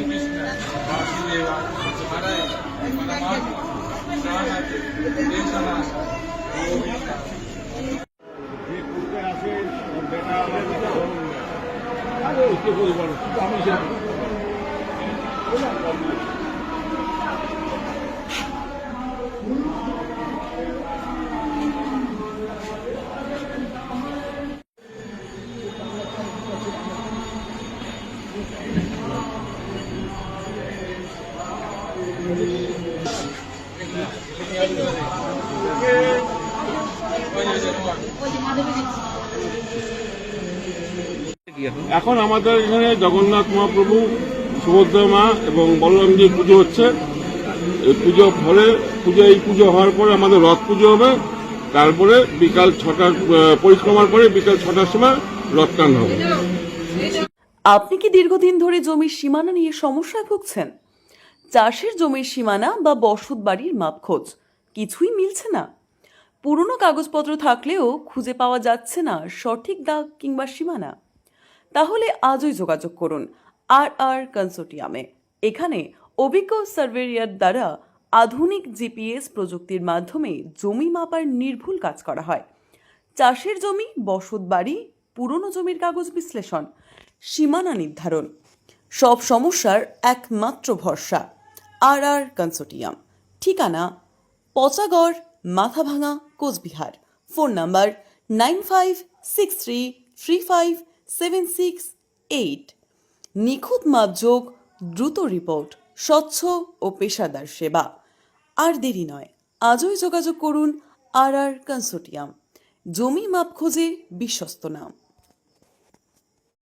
వాసుదేవ హరాయ పరమాత్మ సామర్థ్య దేశనా আমি এখন আমাদের এখানে জগন্নাথ মহাপ্রভু, সুভদ্রা মা এবং বলরামজির পুজো হচ্ছে। এই পুজো ফলে পুজো, এই পুজো হওয়ার পরে আমাদের রথ পুজো হবে। তারপরে বিকাল ছটার পরিক্রমার পরে বিকাল ছটার সময় রথ টান হবে। আপনি কি দীর্ঘদিন ধরে জমির সীমানা নিয়ে সমস্যায় ভুগছেন? চাষের জমির সীমানা বা বসত বাড়ির মাপখোঁজ। কিছুই মিলছে না। পুরনো কাগজপত্র থাকলেও খুঁজে পাওয়া যাচ্ছে না সঠিক দাগ কিংবা সীমানা। তাহলে আজই যোগাযোগ করুন আর আর কনসোর্টিয়ামে। এখানে অভিজ্ঞ সার্ভেরিয়ার দ্বারা আধুনিক জিপিএস প্রযুক্তির মাধ্যমে জমি মাপার নির্ভুল কাজ করা হয়। চাষের জমি, বসত বাড়ি, পুরনো জমির কাগজ বিশ্লেষণ, সীমানা নির্ধারণ। সব সমস্যার একমাত্র ভরসা। আর আর কনসোর্টিয়াম। ঠিকানা Pachagarh, Mathabhanga, Coochbehar. Phone number nine five six three three five seven six eight. নিখুঁত মাপযোগ, দ্রুত রিপোর্ট, স্বচ্ছ ও পেশাদার সেবা। আর দেরি নয়, আজই যোগাযোগ করুন আর আর কনসোর্টিয়াম। জমি মাপ খোঁজে বিশ্বস্ত নাম।